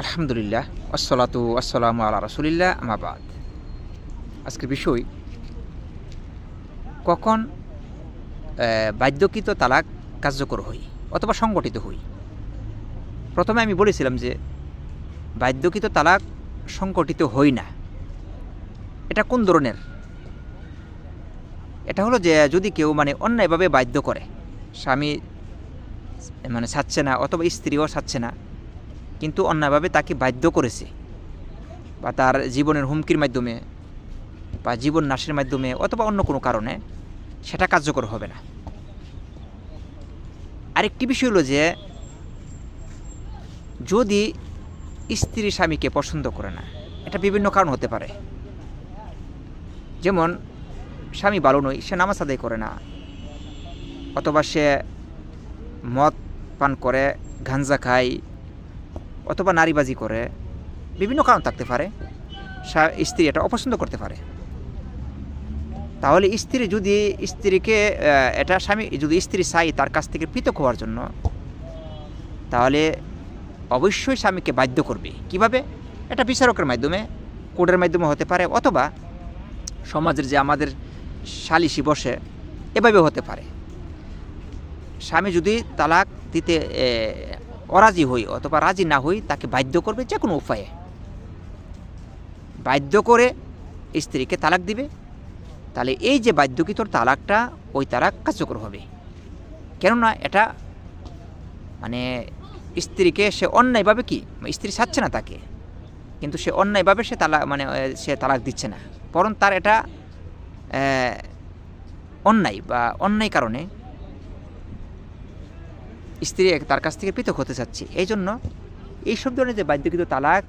আলহামদুলিল্লাহ, আসসালাতু আসসালামু আলা রসুলিল্লাহ আমাবাদ আজকের বিষয়, কখন বাধ্যকৃত তালাক কার্যকর হই অথবা সংগঠিত হই। প্রথমে আমি বলেছিলাম যে, বাধ্যকৃত তালাক সংগঠিত হই না। এটা কোন ধরনের? এটা হলো যে, যদি কেউ মানে অন্যায়ভাবে বাধ্য করে, স্বামী মানে ছাড়ছে না অথবা স্ত্রীও ছাড়ছে না কিন্তু অন্যায়ভাবে তাকে বাধ্য করেছে বা তার জীবনের হুমকির মাধ্যমে বা জীবন নাশের মাধ্যমে অথবা অন্য কোনো কারণে সেটা কার্যকর হবে না। আরেকটি বিষয় হলো যে, যদি স্ত্রী স্বামীকে পছন্দ করে না, এটা বিভিন্ন কারণ হতে পারে। যেমন, স্বামী ভালো নয়, সে নামাজ আদায় করে না, অথবা সে মদ পান করে, গাঞ্জা খায় অথবা নারীবাজি করে, বিভিন্ন কারণ থাকতে পারে স্ত্রী এটা অপছন্দ করতে পারে। তাহলে স্ত্রী যদি স্ত্রীকে এটা স্বামী যদি স্ত্রী চাই তার কাছ থেকে পৃথক হওয়ার জন্য, তাহলে অবশ্যই স্বামীকে বাধ্য করবে। কীভাবে? এটা বিচারকের মাধ্যমে, কোর্টের মাধ্যমে হতে পারে অথবা সমাজের যে আমাদের সালিশি বসে এভাবে হতে পারে। স্বামী যদি তালাক দিতে অরাজি হই অথবা রাজি না হই, তাকে বাধ্য করবে যে কোনো উপায়ে। বাধ্য করে স্ত্রীকে তালাক দিবে। তাহলে এই যে তোর তালাকটা, ওই তালাক কার্যকর হবে। কেননা এটা মানে স্ত্রীকে সে অন্যায়ভাবে কি? স্ত্রী ছাড়ছে না তাকে। কিন্তু সে অন্যায়ভাবে সে তালাক মানে সে তালাক দিচ্ছে না। বরং তার এটা অন্যায় বা অন্যায় কারণে স্ত্রী তার কাছ থেকে পৃথক হতে চাচ্ছে। এই জন্য এইসব ধরনের যে বাধ্যকৃত তালাক